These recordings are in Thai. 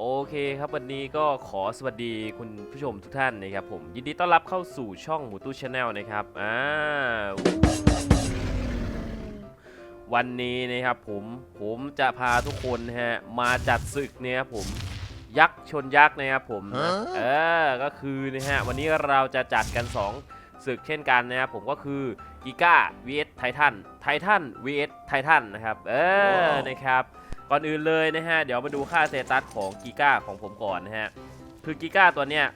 โอเคครับวันนี้ก็ขอสวัสดีคุณผู้ชมทุกท่านนะครับผมยินดีต้อนรับเข้าสู่ช่องหมูตู้ชาแนลนะครับอ่าวันนี้นะครับผมผมจะพาทุกคนนะฮะมาจัดศึกเนี่ยครับผมยักษ์ชนยักษ์นะครับผมนะเออก็คือนะฮะวันนี้เราจะจัดกัน 2 ศึกเช่นกันนะครับผมก็คือกิก้า vs ไททันไททัน vs ไททันนะครับเออนะครับ ก่อนอื่นเลยนะฮะ เดี๋ยวมาดูค่าเซตัสของกิก้าของผมก่อนนะฮะ คือกิก้าตัวเนี้ย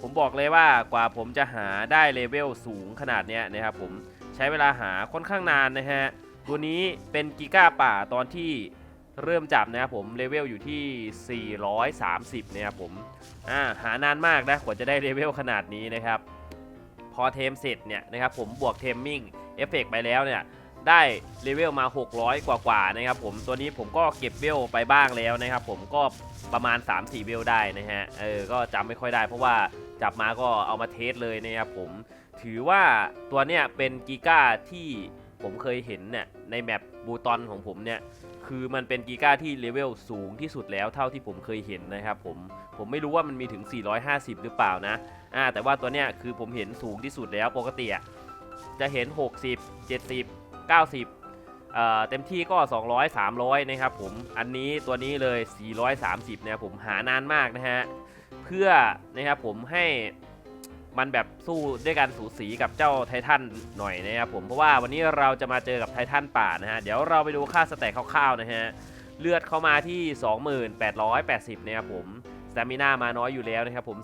ผมบอกเลยว่ากว่าผมจะหาได้เลเวลสูงขนาดเนี้ยนะครับผมใช้เวลาหาค่อนข้างนานนะฮะ ตัวนี้เป็นกิก้าป่าตอนที่เริ่มจับนะครับผมเลเวลอยู่ที่ 430นะครับผมอ่าหานานมากนะกว่าจะได้เลเวลขนาดนี้นะครับ พอเทมเสร็จเนี่ยนะครับผมบวกเทมมิ่งเอฟเฟกไปแล้วเนี่ย ได้เลเวลมา 600กว่ากว่าๆนะครับผมตัวนี้ผมก็เก็บเวลไปบ้างแล้วนะครับผมก็ประมาณ 3-4เวลได้นะฮะเออก็จำไม่ค่อยได้เพราะว่าจับมาก็เอามาเทสเลยนะครับผมถือว่าตัวเนี้ยเป็นกีก้าที่ผมเคยเห็นเนี่ยในแมปบูตอนของผมเนี่ยคือมันเป็นกีก้าที่เลเวลสูงที่สุดแล้วเท่าที่ผมเคยเห็นนะครับผมผมไม่รู้ว่ามันมีถึง 450 หรือเปล่านะอ่าแต่ว่าตัวเนี้ยคือผมเห็นสูงที่สุดแล้วปกติอะจะเห็น 60 70 90เอ่อเต็มที่ก็ 200 300 นะครับผม อันนี้ตัวนี้เลย 430นะครับผมหานานมากนะฮะ เพื่อนะครับผมให้มันแบบสู้ด้วยกันสูสีกับเจ้าไททันหน่อยนะครับผม เพราะว่าวันนี้เราจะมาเจอกับไททันป่านะฮะ เดี๋ยวเราไปดูค่าสแต็กคร่าวๆนะฮะ เลือดเข้ามาที่ 2880นะครับผมสเตมิน่ามาน้อยอยู่แล้วนะครับผม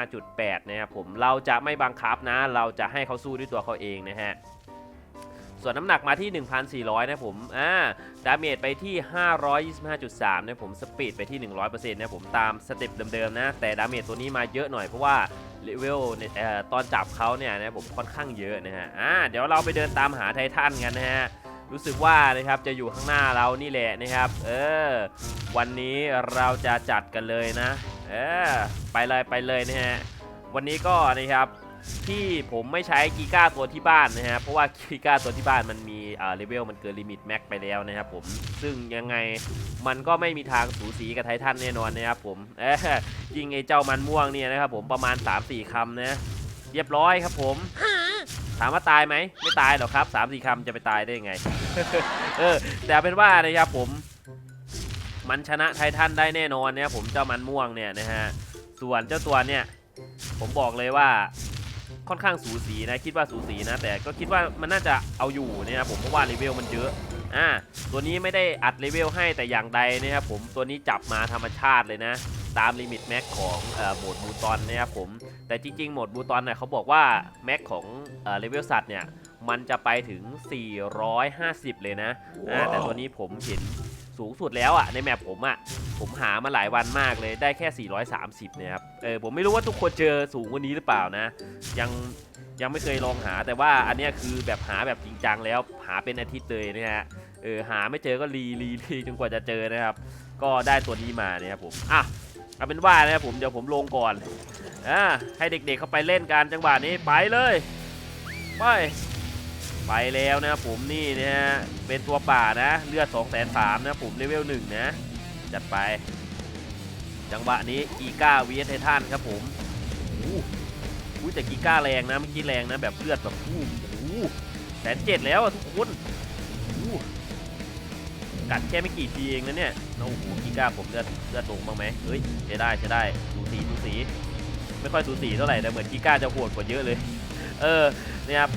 415.8 นะครับผม เราจะไม่บังคับนะ เราจะให้เขาสู้ด้วยตัวเขาเองนะฮะ ส่วนน้ำหนักมาที่ 1,400 นะผมอ่าดาเมจไปที่ 525.3 นะผมสปีดไปที่ 100%นะผมตามสเต็ปเดิมๆนะ แต่ดาเมจตัวนี้มาเยอะหน่อยเพราะว่าเลเวลเนี่ยเอ่อตอนจับเขาเนี่ยนะผมค่อนข้างเยอะนะฮะอ่าเดี๋ยวเราไปเดินตามหาไททันกันนะฮะรู้สึกว่านะครับจะอยู่ข้างหน้าเรานี่แหละนะครับ เออ วันนี้เราจะจัดกันเลยนะ เออ ไปเลยไปเลยนะฮะ วันนี้ก็นะครับ ที่ผมไม่ใช้กีก้าตัวที่บ้านนะฮะเพราะว่ากีก้าตัวที่บ้านมันมีอ่าเลเวลมันเกินลิมิตแม็กไปแล้วนะครับผมซึ่งยังไงมันก็ไม่มีทางสูสีกับไททันแน่นอนนะครับผมเออยิงไอ้เจ้ามันม่วงเนี่ยนะครับผมประมาณ 3-4คำนะเรียบร้อยครับผมถามว่าตายไหมไม่ตายหรอกครับ3 4คำจะไปตายได้ยังไง เออ แต่เอาเป็นว่านะครับผม มันชนะไททันได้แน่นอนนะครับผมเจ้ามันม่วงเนี่ยนะฮะส่วนเจ้าตัวเนี่ย ผมบอกเลยว่า ค่อนข้างสูสีนะคิดว่าสูสีนะ แต่ก็คิดว่ามันน่าจะเอาอยู่นะครับผมเพราะว่าเลเวลมันเยอะอ่าตัวนี้ไม่ได้อัดเลเวลให้แต่อย่างใดนะครับผมตัวนี้จับมาธรรมชาติเลยนะตามลิมิตแม็กของเอ่อโหมดบูตอนนะครับผมแต่จริงๆโหมดบูตอนเนี่ยเขาบอกว่าแม็กของเอ่อเลเวลสัตว์เนี่ยมันจะไปถึง 450 เลยนะอ่าแต่ตัวนี้ผมเห็น สูงสุดแล้วอะในแมปผมอะผมหามาหลายวันมากเลยได้แค่ 430เนะครับเออผมไม่รู้ว่าทุกคนเจอสูงกว่านี้หรือเปล่านะ ยังยังไม่เคยลองหาแต่ว่าอันเนี้ยคือแบบหาแบบจริงจังแล้วหาเป็นอาทิตย์เลยนะฮะเออหาไม่เจอก็รีรีรีจนกว่าจะเจอนะครับ ก็ได้ตัวนี้มาเนะครับผมอะเอาเป็นว่านะครับผมเดี๋ยวผมลงก่อนอ่าให้เด็กๆเข้าไปเล่นกันจังหวะนี้ไปเลยไป ไปแล้วนะผมนี่นะฮะเป็นตัวป่านะเลือด 2 3 0 0 0นะผมเลเวล1นะจัดไป จังหวะนี้กีก้าวีไททันครับผมโอ้โหแต่กีก้าแรงนะเมื่อกี้แรงนะแบบเลือดแบบอู้โอ้แสนเจ็ดแล้วอะทุกคนโอ้กัดแค่ไม่กี่ทีเองนะเนี่ยโอ้โหกีก้าผมเลือดเลือดลงบ้างไหมเฮ้ยใช้ได้ใช้ได้สูสีสูสีไม่ค่อยสูสีเท่าไหร่แต่เหมือนกีก้าจะโหดกว่าเยอะเลย เออเนี่ยครับ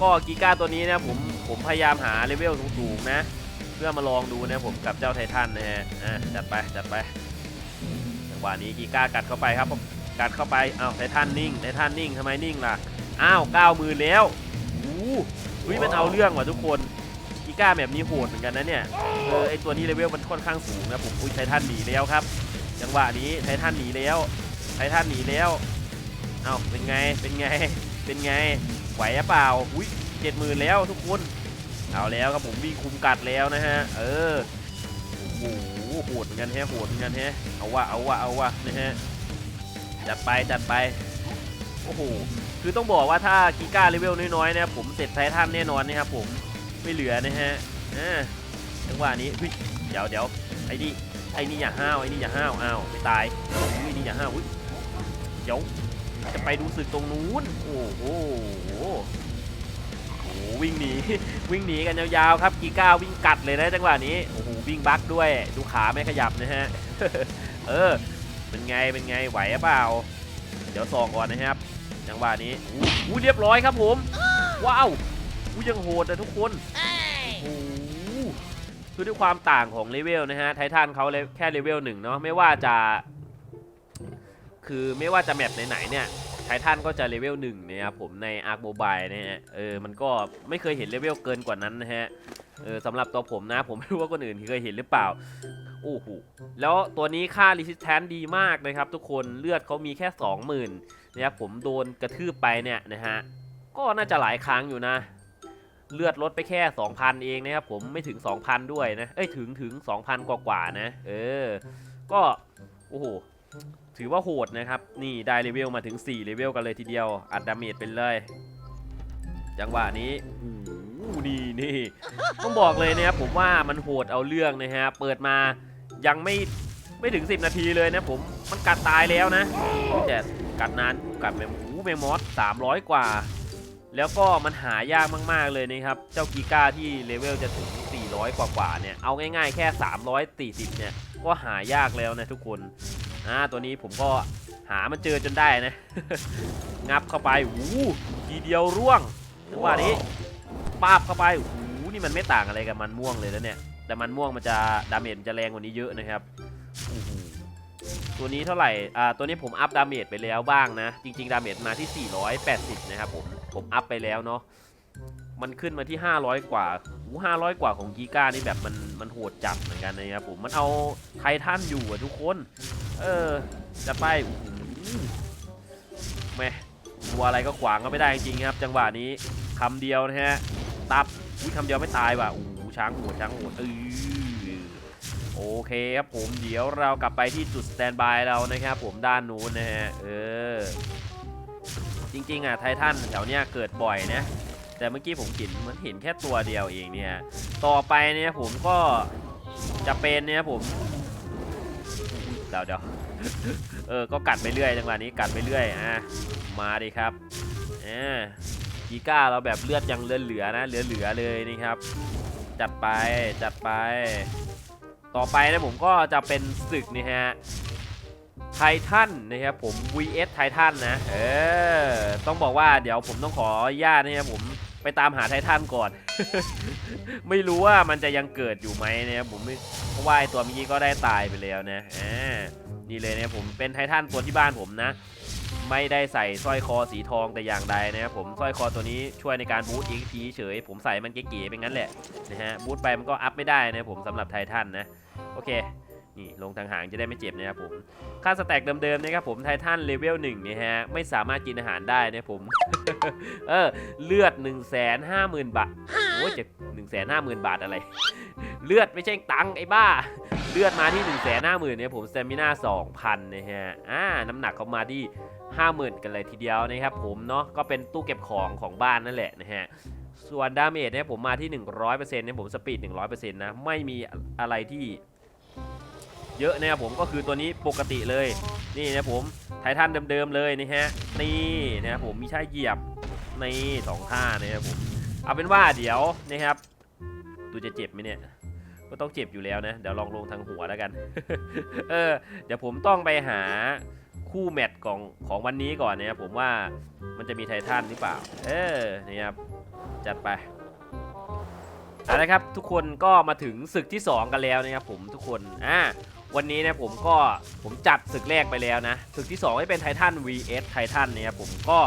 ก็กีก้าตัวนี้นะผมผมพยายามหาเลเวลสูงๆนะ เพื่อมาลองดูนะผมกับเจ้าไททันนะฮะอะจัดไปจัดไปจังหวะนี้กีก้ากัดเข้าไปครับกัดเข้าไปอ้าวไททันนิ่งไททันนิ่งทำไมนิ่งล่ะอ้าวเก้ามื่นแล้วอู้หูมันเอาเรื่องว่ะทุกคนกีก้าแบบนี้โหดเหมือนกันนะเนี่ยเออไอตัวนี้เลเวลมันค่อนข้างสูงนะผมอุ้ยไททันหนีแล้วครับ จังหวะนี้ไททันหนีแล้วไททันหนีแล้วเอ้าเป็นไงเป็นไงเป็นไง ไหวหรือเปล่าอุ้ยเจ็ดหมื่นแล้วทุกคน เอาแล้วครับผมวิ่งคุมกัดแล้วนะฮะ เออโอ้โหโหดเหมือนกันแฮะโหดเหมือนกันแฮะ เอาวะเอาวะเอาวะนะฮะ จัดไปจัดไป โอ้โห คือต้องบอกว่าถ้ากีก้าเลเวลน้อยๆนะครับผมเสร็จไททันแน่นอนนะครับผม ไม่เหลือนะฮะอ่าจังหวะนี้เฮ้ยเดี๋ยวเดี๋ยวไอ้นี่ไอ้นี่อย่าห้าวไอ้นี่อย่าห้าวอ้าวไม่ตายอุ้ยไอ้นี่อย่าห้าวอุ้ยเดี๋ยว จะไปดูศึกตรงนู้น โอ้โหโอ้โหวิ่งหนี วิ่งหนีกันยาวๆครับ กีก้าวิ่งกัดเลยนะจังหวะนี้ โอ้โห วิ่งบักด้วย ดูขาไม่ขยับนะฮะ เออ เป็นไง เป็นไง ไหวรือเปล่า เดี๋ยวส่องก่อนนะครับ จังหวะนี้อู้เรียบร้อยครับผม ว้าวอู้ยังโหดนะทุกคนโอ้คือด้วยความต่างของเลเวลนะฮะ ไททันเขาเลยแค่เลเวลหนึ่งเนาะ ไม่ว่าจะ คือไม่ว่าจะแมปไหนๆเนี่ยไททันก็จะเลเวลหนึ่งนะครับผมในอาร์คโมบายนะฮะเออมันก็ไม่เคยเห็นเลเวลเกินกว่านั้นนะฮะเออสำหรับตัวผมนะผมไม่รู้ว่าคนอื่นเคยเห็นหรือเปล่าโอ้โหแล้วตัวนี้ค่า resistance ดีมากนะครับ ทุกคนเลือดเขามีแค่ 20,000นะครับผมโดนกระทืบไปเนี่ยนะฮะก็น่าจะหลายครั้งอยู่นะ เลือดลดไปแค่ 2,000 เองนะครับผมไม่ถึง 2,000 ด้วยนะเอ้ยถึงถึง 2,000 กว่ากว่านะ เออ ก็โอ้โห ถือว่าโหดนะครับ นี่ได้เลเวลมาถึง 4 เลเวลกันเลยทีเดียว อัดดาเมจเป็นเลย จังหวะนี้โอ้โหนี่นี่ต้องบอกเลยนะครับผมว่ามันโหดเอาเรื่องนะฮะ เปิดมายังไม่ไม่ถึง 10 นาทีเลยนะผมมันกัดตายแล้วนะแต่กัดนานกัดแมมหูแมมมอส300 กว่า แล้วก็มันหายากมาก ๆ เลยนะครับ เจ้ากีก้าที่เลเวลจะถึง 400 กว่าๆเนี่ย เอาง่าย ๆ แค่ 340 เนี่ย ก็หายากแล้วนะทุกคน อ่าตัวนี้ผมก็หามันเจอจนได้นะ งับเข้าไปหูทีเดียวร่วงจังหวะนี้ป้าบเข้าไปหูนี่มันไม่ต่างอะไรกับมันม่วงเลยแล้วเนี่ย แต่มันม่วงมันจะดาเมจมันจะแรงกว่านี้เยอะนะครับตัวนี้เท่าไหร่ อ่า ตัวนี้ผมอัพดาเมจไปแล้วบ้างนะ จริงๆ ดาเมจมาที่ 480 นะครับผม ผมอัพไปแล้วเนาะ มันขึ้นมาที่ 500 กว่าหู500 กว่าของกีก้านี่แบบมันมันโหดจัดเหมือนกันนะครับผม มันเอาไททันอยู่อะทุกคน เออ จะไปแม่ตัวอะไรก็ขวางก็ไม่ได้จริงๆครับ จังหวะนี้คำเดียวนะฮะ ตับอุ้ยคำเดียวไม่ตายว่ะโอ้โหช้างโหดช้างโหดเออโอเคครับผม เดี๋ยวเรากลับไปที่จุดสแตนบายเรานะครับผมด้านนู้นนะฮะ เออ จริงๆอะไททันแถวเนี้ยเกิดบ่อยนะ แต่เมื่อกี้ผมเห็นมันเห็นแค่ตัวเดียวเองเนี่ย ต่อไปเนี่ยผมก็จะเป็นเนี่ยผมเดี๋ยวเดี๋ยวเออ ก็กัดไปเรื่อยจังหวะนี้กัดไปเรื่อยอะมาดิครับอ่ากีก้าเราแบบเลือดยังเหลือเหลือๆนะเหลือเหลือๆเลยนี่ครับ จัดไปจัดไป ต่อไปนะผมก็จะเป็นศึกนี่ฮะไททันนะครับผม vs ไททันนะ เออ ต้องบอกว่าเดี๋ยวผมต้องขออนุญาตนะครับผม ไปตามหาไททันก่อน ไม่รู้ว่ามันจะยังเกิดอยู่ไหมนะครับผมไม่เพราะว่าไอตัวเมื่อกี้ก็ได้ตายไปแล้วนะอ่านี่เลยนะผมเป็นไททันตัวที่บ้านผมนะ ไม่ได้ใส่สร้อยคอสีทองแต่อย่างใดนะครับผมสร้อยคอตัวนี้ช่วยในการบูต EXP เฉย ผมใส่มันเก๋ๆเป็นงั้นแหละนะฮะบูตไปมันก็อัพไม่ได้นะผมสำหรับไททันนะโอเค นี่ลงทางหางจะได้ไม่เจ็บนะครับผมค่าสแต็กเดิมๆนะครับผมไททันเลเวล1เนี่ยฮะไม่สามารถกินอาหารได้นะผมเออเลือด 1 5 0 0 0 0 บาทโอ้ยเจ็บ1 5 0 0 0 0 บาทอะไร เลือดไม่ใช่ตังค์ไอ้บ้า เลือดมาที่ 1 5 0 0 0 0เนี่ยผมสเตมิน่า2,000นะฮะอ่าน้ำหนักเขามาที่ 50,000 กันเลยทีเดียวนะครับผมเนาะก็เป็นตู้เก็บของของบ้านนั่นแหละนะฮะส่วนดาเมจเนี่ยผมมาที่ 100%เนี่ยผมสปีด 100%นะไม่มีอะไรที่ เยอะนะครับผมก็คือตัวนี้ปกติเลยนี่นะผมไททันเดิมๆเลยนะฮะนี่นะครับผมมีท่เหยียบนี่สองท่านะครับผมเอาเป็นว่าเดี๋ยวนะครับดูจะเจ็บไหมเนี่ยก็ต้องเจ็บอยู่แล้วนะเดี๋ยวลองลงทางหัวแล้วกัน เออเดี๋ยวผมต้องไปหาคู่แมตช์ของของวันนี้ก่อนนะครับผมว่ามันจะมีไททันหรือเปล่า เออนี่ครับจัดไปเอาละครับทุกคนก็มาถึงศึกที่ 2 กันแล้วนะครับผมทุกคนอ่า วันนี้นะผมก็ผมจัดศึกแรกไปแล้วนะศึกที่2ให้เป็นไททัน vs ไททันเนี่ยผมก็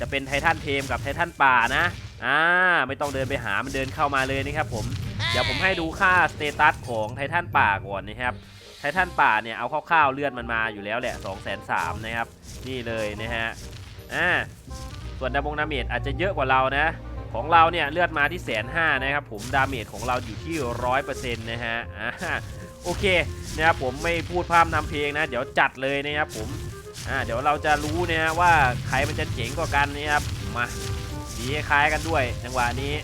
จะเป็นไททันเทมกับไททันป่านะอ่าไม่ต้องเดินไปหามันเดินเข้ามาเลยนะครับผมเดี๋ยวผมให้ดูค่าสเตตัสของไททันป่าก่อนนะครับไททันป่าเนี่ยเอาคร่าวๆเลือดมันมาอยู่แล้วแหละ2 3 0 0 0นะครับนี่เลยนะฮะอ่าส่วนดาบงดาเมจอาจจะเยอะกว่าเรานะของเราเนี่ยเลือดมาที่แสนห้านะครับผมดาเมจของเราอยู่ที่ร้อยเปอร์เซ็นต์นะฮะ โอเคนะครับผมไม่พูดพร่ำทำเพลงนะ เดี๋ยวจัดเลยนะครับผมอ่าเดี๋ยวเราจะรู้นะฮะว่าใครมันจะเจ๋งกว่ากันนะครับมาดีคล้ายกันด้วยจังหวะนี้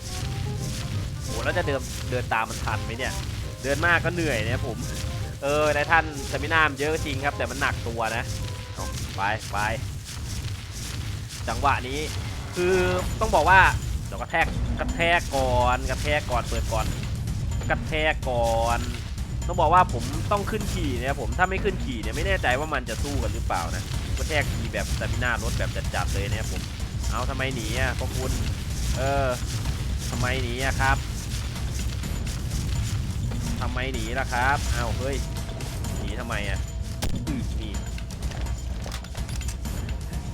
โอ้แล้วจะเดินเดินตามมันทันไหมเนี่ย เดินมากก็เหนื่อยนะครับผมเออในท่านสมินามเยอะจริงครับ แต่มันหนักตัวนะไปไปจังหวะนี้ คือต้องบอกว่าเดี๋ยวกระแทกกระแทกก่อนกระแทกก่อนเปิดก่อนกระแทกก่อน ต้องบอกว่าผมต้องขึ้นขี่เนี่ยผมถ้าไม่ขึ้นขี่เนี่ยไม่แน่ใจว่ามันจะสู้กันหรือเปล่านะกระแทกขี่แบบสมิน่ารถแบบจัดๆเลยเนี่ยผมเอาทำไมหนีอะพวกคุณเออทำไมหนีอะครับทำไมหนีล่ะครับเอาเฮ้ยหนีทำไมอะนี่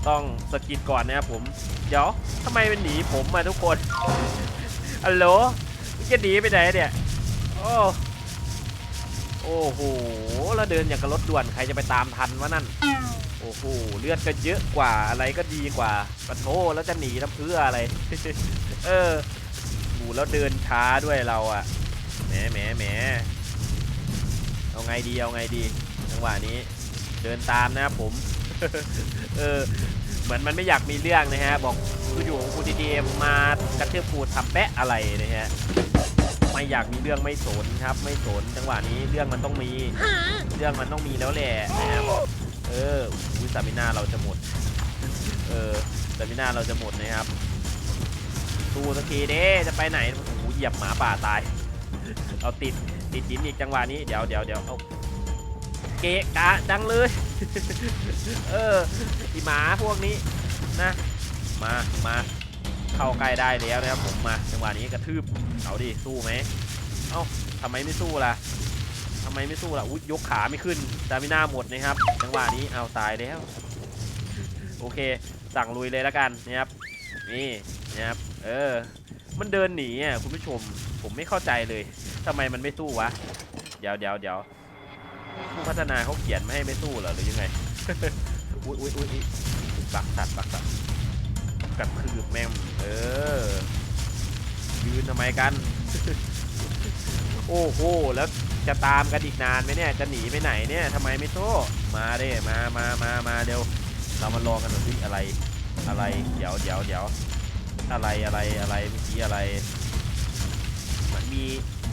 ต้องสกิดก่อนนะครับผมเดี๋ยวทำไมเป็นหนีผมมาทุกคนฮัลโหลจะหนีไปไหนเนี่ยโอ้ โอ้โหแล้วเดินอย่างกับรถด่วนใครจะไปตามทันวะนั่น โอ้โหเลือดก็เยอะกว่าอะไรก็ดีกว่าปะโทแล้วจะหนีทำเพื่ออะไร เออหมูแล้วเดินช้าด้วยเราอะแหมแหมแหมเอาไงดีเอาไงดีจังหวะนี้ เดินตามนะครับผม เออเหมือนมันไม่อยากมีเรื่องนะฮะ บอกคืออยู่ของกูดีๆมากระเทือกูทำแปะอะไรนะฮะ ไม่อยากมีเรื่องไม่สนครับ ไม่สนจังหวะนี้เรื่องมันต้องมี เรื่องมันต้องมีแล้วแหละนะครับเอออุ้ยสามินาเราจะหมด เออสามินาเราจะหมดนะครับสู้สักทีเด้จะไปไหนโอ้โหเหยียบหมาป่าตาย เอาติดติดหินอีกจังหวะนี้เดี๋ยวเดี๋ยวเดี๋ยวเอาเกะกะจังเลย เออไอีหมาพวกนี้นะ มามา เข้าใกล้ได้แล้วนะครับผมมาจังหวะนี้กระทืบเอาดิสู้ไหมเอ้าทำไมไม่สู้ล่ะทำไมไม่สู้ล่ะอุ๊ยยกขาไม่ขึ้นดามิน่าหมดนะครับ จังหวะนี้เอาตายแล้วโอเค สั่งลุยเลยแล้วกันนะครับนี่นะครับเออ มันเดินหนีอะคุณผู้ชมผมไม่เข้าใจเลยทำไมมันไม่สู้วะเดี๋ยวเดี๋ยวเดี๋ยวผู้พัฒนาเขาเขียนไม่ให้ไม่สู้เหรอหรือยังไงอุ้ยอุ้ยอุ้ยอุ๊ยบักสัตว์บักสัตว์ กัดคืบแม่เออ ยืนทำไมกัน โอ้โห แล้วจะตามกันอีกนานไหมเนี่ย จะหนีไปไหนเนี่ยทำไมไม่โต้มาเด้มามามามาเดี๋ยว เรามาลองกันหน่อยสิอะไร อะไร เดี๋ยวเดี๋ยวเดี๋ยวอะไรอะไรอะไรเมื่อกี้อะไร มันมี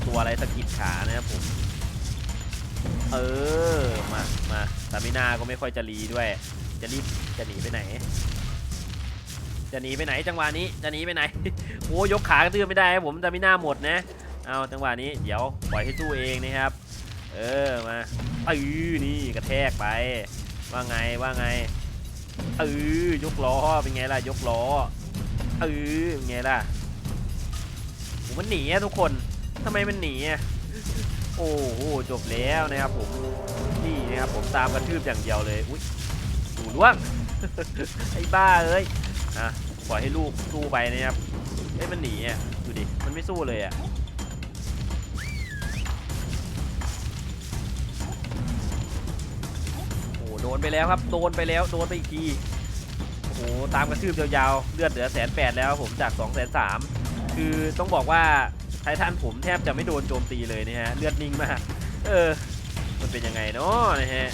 ตัวอะไรสะกิดขานะครับผม เออ มา มาสามินาก็ไม่ค่อยจะรีด้วย จะรีบจะหนีไปไหน จะหนีไปไหนจังหวะนี้จะหนีไปไหน โอ้ยกขากระตือไม่ได้ครับผมสามินาหมดนะเอาจังหวะนี้เดี๋ยวปล่อยให้สู้เองนะครับ เออมาเออนี่กระแทกไป ว่าไงว่าไงเออยกล้อเป็นไงล่ะยกล้อเออเป็นไงล่ะโอ้มันหนีอะทุกคนทำไมมันหนีอะโอ้โหจบแล้วนะครับผมนี่นะครับผมตามกระทืบอย่างเดียวเลยอุ้ยดูล่วงไอ้บ้าเอ้ย อะปล่อยให้ลูกสู้ไปนะครับเอ้ยมันหนีอะดูดิมันไม่สู้เลยอะโอ้โหโดนไปแล้วครับโดนไปแล้วโดนไปอีกทีโอ้โหตามกระทืบยาวๆเลือดเหลือแสนแปดแล้วผมจาก2องแสนสามคือต้องบอกว่าไททันผมแทบจะไม่โดนโจมตีเลยนะฮะเลือดนิ่งมากเออมันเป็นยังไงเนาะนะฮะ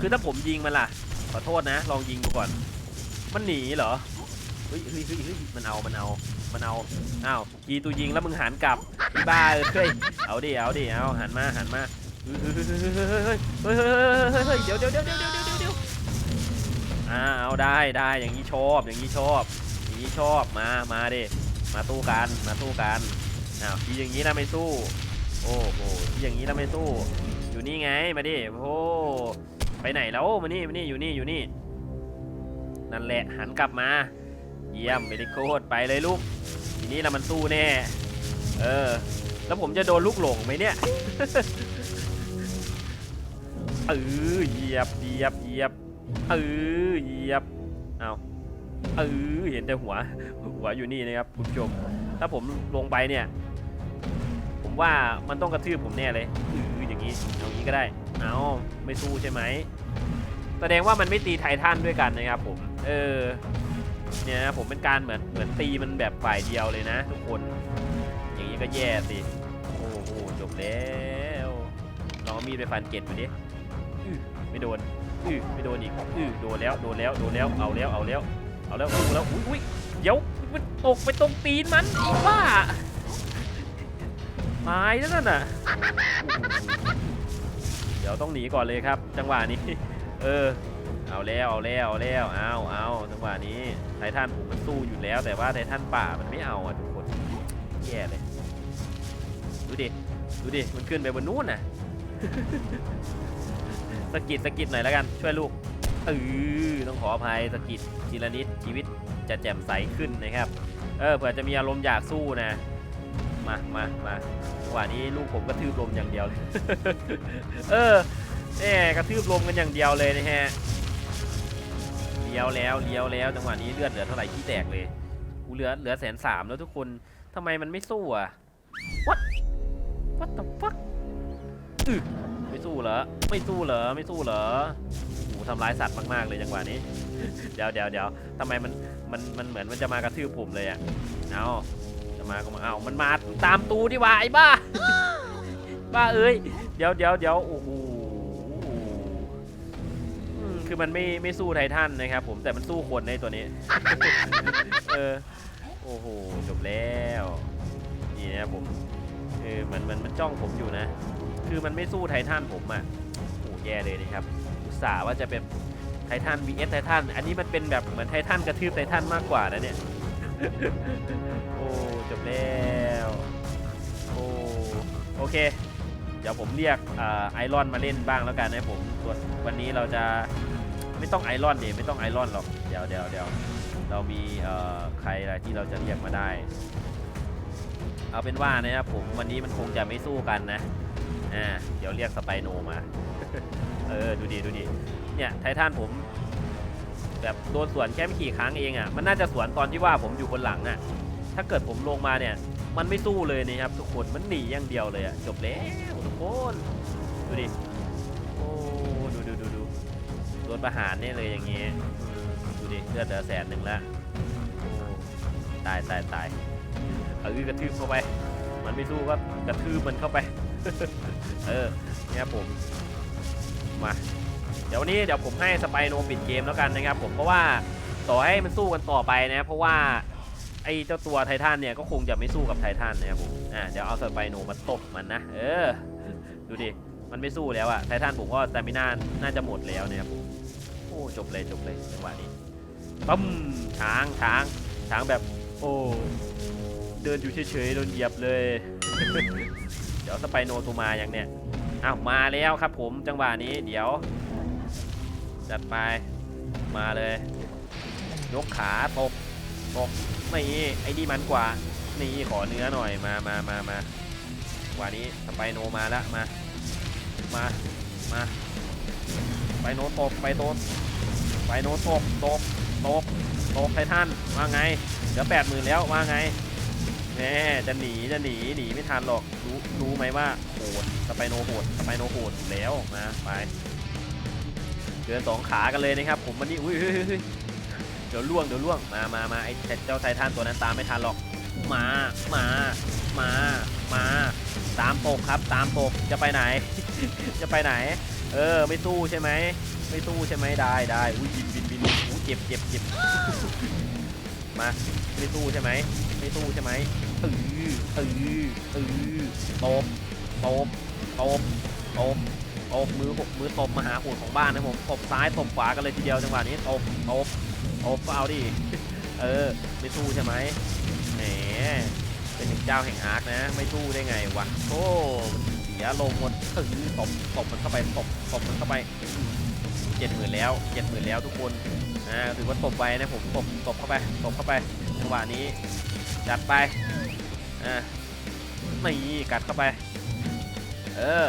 คือถ้าผมยิงมันล่ะ ขอโทษนะ ลองยิงดูก่อน มันหนีเหรอ เฮ้ยเฮ้ยเฮ้ยเฮ้ยมันเอา มันเอา มันเอา อ้าวกีตูยิงแล้วมึงหันกลับไอ้บ้าเอ้ย เอาดิ เอาดิ เอาหันมาหันมา เฮ้ยเฮ้ยเฮ้ยเฮ้ยเฮ้ยเดี๋ยวเดี๋ยวเดี๋ยวเดี๋ยวเดี๋ยวเดี๋ยวเดี๋ยวอ่าเอาได้ได้อย่างนี้ชอบ อย่างนี้ชอบ อย่างนี้ชอบ มา มาดิ มาตู้กัน มาตู้กัน อ้าวทีอย่างนี้นะไม่สู้ โอ้โหทีอย่างนี้นะไม่สู้ อยู่นี่ไง มาดิ โอ้ ไปไหนแล้วมานี่มานี่อยู่นี่อยู่นี่ นั่นแหละหันกลับมา เยี่ยมเบลิโคตไปเลยลูก ทีนี้เรามันสู้แน่ เออ แล้วผมจะโดนลูกหลงไหมเนี่ย เออเหยียบเหยียบเหยียบ เออเหยียบ เอาเออเห็นแต่หัว หัวอยู่นี่นะครับคุณผู้ชม ถ้าผมลงไปเนี่ย ผมว่ามันต้องกระทืบผมแน่เลย งี้เอาอย่างนี้ก็ได้ เอาไม่สู้ใช่ไหมแสดงว่ามันไม่ตีไททันด้วยกันนะครับผม เออ เนี่ยนะผมเป็นการเหมือนเหมือนตีมันแบบฝ่ายเดียวเลยนะทุกคน อย่างนี้ก็แย่สิโอ้โหจบแล้วลองมีดไปฟันเกล็ดมาดิอื้อไม่โดนอื้อไม่โดนอีกอื้อโดนแล้วโดนแล้วโดนแล้วเอาแล้วเอาแล้วเอาแล้วเอาแล้วอุ้ยอุ้ยเดี๋ยวมันตกไปตรงตีนมันอีบ้าตายแล้วนั่นน่ะ ดี๋ยวต้องหนีก่อนเลยครับ จังหวะนี้ เออ เอาแล้วเอาแล้วเอาแล้วเอาเอาจังหวะนี้ไททันผมมันสู้อยู่แล้ว แต่ว่าไททันป่ามันไม่เอาอะทุกคนแย่เลย ดูดิ ดูดิ มันขึ้นไปบนนู้นน่ะสกิดสกิดหน่อยแล้วกัน ช่วยลูกเออต้องขออภัยสกิดทีละนิดชีวิตจะแจ่มใสขึ้นนะครับ เออเผื่อจะมีอารมณ์อยากสู้นะ มามามาจังหวะนี้ลูกผมกระทืบลมอย่างเดียวเลย เออแน่กระทืบลมกันอย่างเดียวเลยนะฮะเลี้ยวแล้วเลี้ยวแล้วจังหวะนี้เลือดเหลือเท่าไหร่ที่แตกเลยกูเหลือเหลือแสนสามแล้วทุกคนทำไมมันไม่สู้อะ what what the fuck อึไม่สู้เหรอไม่สู้เหรอไม่สู้เหรอโอ้ทำร้ายสัตว์มากๆเลยจังหวะนี้ เดี๋ยวเดี๋ยวเดี๋ยวทำไมมันมันมันเหมือนมันจะมากระทืบผมเลยอะเอา มาก็มาเอามันมาตามตูดิว่าไอ้บ้า บ้าเอ้ย เดี๋ยวเดี๋ยวเดี๋ยวโอ้โหอืมคือมันไม่ไม่สู้ไททันนะครับผมแต่มันสู้คนในตัวนี้ เออ โอ้โห จบแล้ว นี่นะครับผม เออมันมันมันจ้องผมอยู่นะ คือมันไม่สู้ไททันผมอะโอ้แย่เลยนะครับ อุตส่าห์ว่าจะเป็นไททัน vs ไททัน อันนี้มันเป็นแบบเหมือนไททันกระทืบไททันมากกว่านะเนี่ย โอ้ จบแล้วโอ้โอเค เดี๋ยวผมเรียกไอรอนมาเล่นบ้างแล้วกันนะผมว,วันนี้เราจะไม่ต้องไอรอนเดไม่ต้องไอรอนหรอกเดี๋ยวเดี๋ยวเดี๋ยวเรามีใครอะไรที่เราจะเรียกมาได้ เอาเป็นว่านะครับผมวันนี้มันคงจะไม่สู้กันนะอ่าเดี๋ยวเรียกสไปโนมา เออดูดิดูดิเนี่ยไททันผมแบบโดนสวนแค่ไม่กี่ครั้งเองอะมันน่าจะสวนตอนที่ว่าผมอยู่บนหลังอะ ถ้าเกิดผมลงมาเนี่ย มันไม่สู้เลยนะครับทุกคนมันหนีอย่างเดียวเลยอะจบแล้วทุกคนดูดิโอ้ดูดูดูดูโดนประหารเนี่ยเลยอย่างเงี้ยดูดิเลือดเหลือแสนหนึ่งล้วโอ้ตายตายตายเออือกระทืบเข้าไป มันไม่สู้ก็กระทืบมันเข้าไป เออเนี่ยผมมาเดี๋ยววันนี้เดี๋ยวผมให้สไปโนปิดเกมแล้วกันนะครับ ผมเพราะว่าต่อให้มันสู้กันต่อไปนะ เพราะว่า ไอ้เจ้าตัวไททันเนี่ยก็คงจะไม่สู้กับไททันนะครับผมอ่าเดี๋ยวเอาสไปโนมาตบมันนะ เออ ดูดิ มันไม่สู้แล้วอะไททันผมก็แต่ไม่น่าน่าจะหมดแล้วนะครับผมโอ้จบเลยจบเลยจังหวะนี้ปั๊มช้างช้างช้างแบบ โอ้เดินอยู่เฉยๆโดนเหยียบเลย เดี๋ยวสไปโนตัวมาอย่างเนี้ยอ้าวมาแล้วครับผมจังหวะนี้เดี๋ยว จัดไปมาเลย ยกขาตบตบ นี่ไอ้นี่มันกว่า นี่ขอเนื้อหน่อยมามามามากวันนี้สไปโนมาแล้วมา มามาไปโนตบไปโตไปโนตบตบตบตบไททันว่าไงเหลือแปดหมื่นแล้วว่าไงแหมจะหนีจะหนีหนีไม่ทันหรอกรู้รู้ไหมว่าโหดสไปโนโหดสไปโนโหดแล้วมาไปเดินสองขากันเลยนะครับผมวันนี้อุ้ย ดี๋ยวล่วงเดี๋ยวล่วงมามามาไอ้เจ้าไททันตัวนั้นตามไม่ทันหรอกมามามามาตามตกครับตามตกจะไปไหน จะไปไหน เออไม่สู้ใช่ไหมไม่สู้ใช่ไหมได้ได้อุ้ยบินบินบินอุ้เจ็บเจ็บเจ็บมาไม่สู้ใช่ไหมไม่สู้ใช่ไหมเออเออเออตบตบตบตบตบมือหกมือตบมาหาหัวของบ้านนะผมตบซ้ายตบขวากันเลยทีเดียวจังหวะนี้ตบตบ ตบก็เอาดิ เออ ไม่สู้ใช่ไหมแหม เป็นถึงเจ้าแห่งอาร์คนะ ไม่สู้ได้ไงวะ โอ้เสียลมณ์หมดเออตบตบมันเข้าไปตบตบมันเข้าไปเจ็ดหมื่นแล้วเจ็ดหมื่นแล้วทุกคนอ่าถือว่าตบไปนะผมตบตบเข้าไปตบเข้าไปจังหวะนี้จัดไปอ่านี่กัดเข้าไป เออ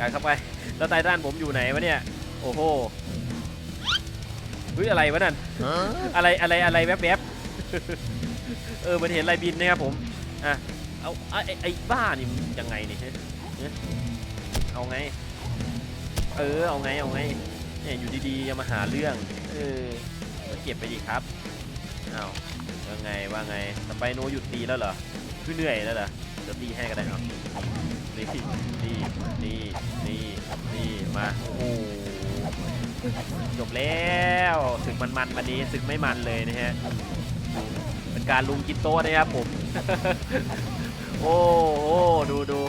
การเข้าไป แล้วไททันผมอยู่ไหนวะเนี่ย โอ้โห เฮ้ยอะไรวะนั่นอะไรอะไรอะไรแวบแวบเออมันเห็นอะไรบินนะครับผมอะเอาไอ้ไอ้บ้านี่ยังไงนี่เอาไง เออเอาไงเอาไงเนี่ยอยู่ดีๆจะมาหาเรื่องเออก็เก็บไปดิครับอ้าวยังไงว่าไงสไปโนหยุดตีแล้วเหรอคือเหนื่อยแล้วเหรอเดี๋ยวตีให้ก็ได้เอานี่นี่นี่นี่นี่มาโอ้ จบแล้วศึกมันมันๆวันนี้ศึกไม่มันเลยนะฮะเป็นการลุมกินโต๊ะนะครับผม โอ้โหดูดู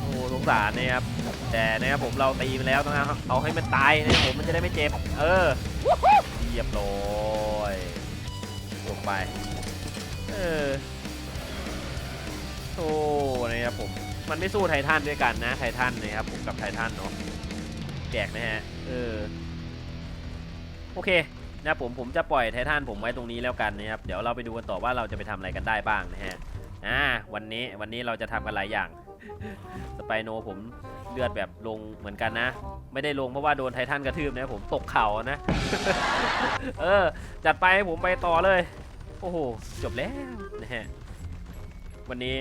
โอ้สงสารนะครับแต่นะครับผมเราตีมันแล้วต้องเอาเอาให้มันตายนะครับผมมันจะได้ไม่เจ็บ เออเรียบร้อยลงไปเออโอ้นะครับผมมันไม่สู้ไททันด้วยกันนะไททันนะครับผมกับไททันเนาะ จกนะฮะ เออ โอเคนะผมผมจะปล่อยไททันผมไว้ตรงนี้แล้วกันนะครับ เดี๋ยวเราไปดูกันต่อว่าเราจะไปทำอะไรกันได้บ้างนะฮะ อ่า วันนี้วันนี้เราจะทำกันหลายอย่าง สไปโนผมเลือดแบบลงเหมือนกันนะ ไม่ได้ลงเพราะว่าโดนไททันกระทืบนะผมตกเข่านะ เออ จัดไปผมไปต่อเลย โอ้โห จบแล้วนะฮะ วันนี้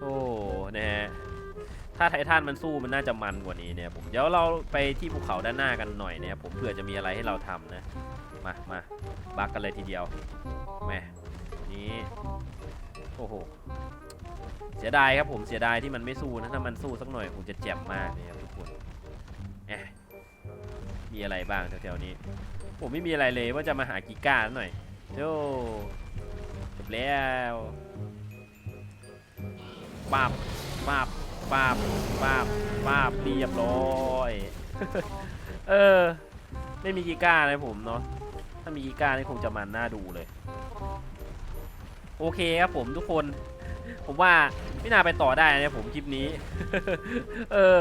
โอ้ นะฮะ ถ้าไททันมันสู้มันน่าจะมันกว่านี้เนี่ยผมเดี๋ยวเราไปที่ภูเขาด้านหน้ากันหน่อยเนี่ยผมเผื่อจะมีอะไรให้เราทำนะ มามาบักกันเลยทีเดียวแม่นี้โอ้โหเสียดายครับผมเสียดายที่มันไม่สู้นะถ้ามันสู้สักหน่อยคงจะเจ็บมากเลยครับทุกคนแอะมีอะไรบ้างแถวๆนี้ ผมไม่มีอะไรเลยว่าจะมาหากิก้าหน่อยโธ่จบแล้วปาบปาบ ปาบปาบปาบเรียบร้อย เออ ไม่มีกิก้าเลยผมเนาะ ถ้ามีกิก้านี่คงจะมันน่าดูเลย โอเคครับผมทุกคน ผมว่าไม่น่าไปต่อได้นะผมคลิปนี้ เออ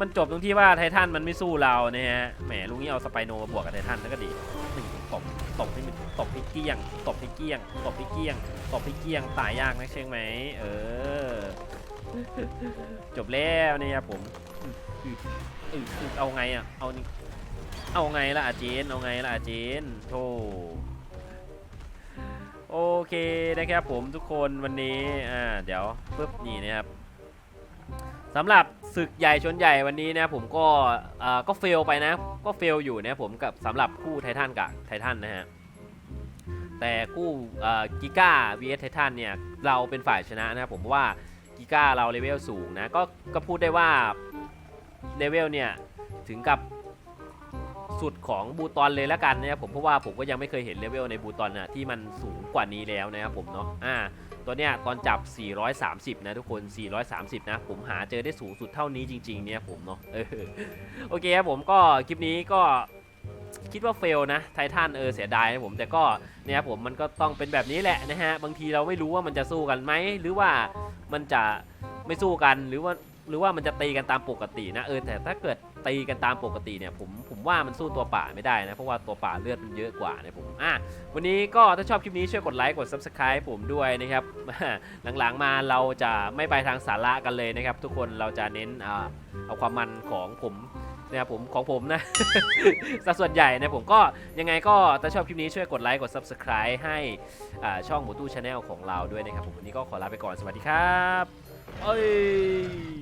มันจบตรงที่ว่าไททันมันไม่สู้เราเนะฮะ แหมลุงนี้เอาสไปโนมาบวกกับไททันแล้วก็ดีหนึ่งตบตบให้มันตบให้เกี้ยง ตบให้เกี้ยง ตบให้เกี้ยง ตบให้เกี้ยง ตายยากนะเชียงไหม เออ จบแล้วเนี่ยครับผมอือเอาไงอะ เอานี่เอาไงล่ะอาเจน เอาไงล่ะอาเจนโธ่โอเคนะครับผมทุกคนวันนี้ อ่า เดี๋ยวปึ๊บนี่นะครับสำหรับศึกใหญ่ชนใหญ่วันนี้นะผมก็อ่อก็เฟลไปนะ ก็เฟลอยู่นะผมกับสำหรับคู่ไททันกับไททันนะฮะแต่คู่กิก้า vs ไททันเนี่ย เราเป็นฝ่ายชนะนะครับผมเพราะว่า ก้าเราเลเวลสูงนะ ก็ก็พูดได้ว่าเลเวลเนี่ยถึงกับสุดของบูตอนเลยล้วกันนะครับผมเพราะว่าผมก็ยังไม่เคยเห็นเลเวลในบูตอนนะที่มันสูงกว่านี้แล้วนะครับผมเนาะอ่าตัวเนี้ยตอนจับ 430 นะทุกคน 430 นะ ผมหาเจอได้สูงสุดเท่านี้จริงๆเนี่ยผมเนาะโอเคครับผมก็คลิปนี้ก็ คิดว่าเฟลนะไททันเออเสียดายนะผมแต่ก็เนี่ยครับผมมันก็ต้องเป็นแบบนี้แหละนะฮะบางทีเราไม่รู้ว่ามันจะสู้กันไหมหรือว่ามันจะไม่สู้กันหรือว่าหรือว่ามันจะตีกันตามปกตินะเออแต่ถ้าเกิดตีกันตามปกติเนี่ยผมผมว่ามันสู้ตัวป่าไม่ได้นะเพราะว่าตัวป่าเลือดมันเยอะกว่านะผมอะวันนี้ก็ถ้าชอบคลิปนี้ช่วยกดไลค์กด Subscribe ผมด้วยนะครับหลังๆมาเราจะไม่ไปทางสาระกันเลยนะครับ ทุกคนเราจะเน้นเอาความมันของผม นะครับผมของผมนะสัดส่วนใหญ่นะผมก็ยังไงก็ถ้าชอบคลิปนี้ช่วยกดไลค์กด Subscribe ให้ช่องหมูตู้ชาแนลของเราด้วยนะครับผมวันนี้ก็ขอลาไปก่อนสวัสดีครับเอ้ย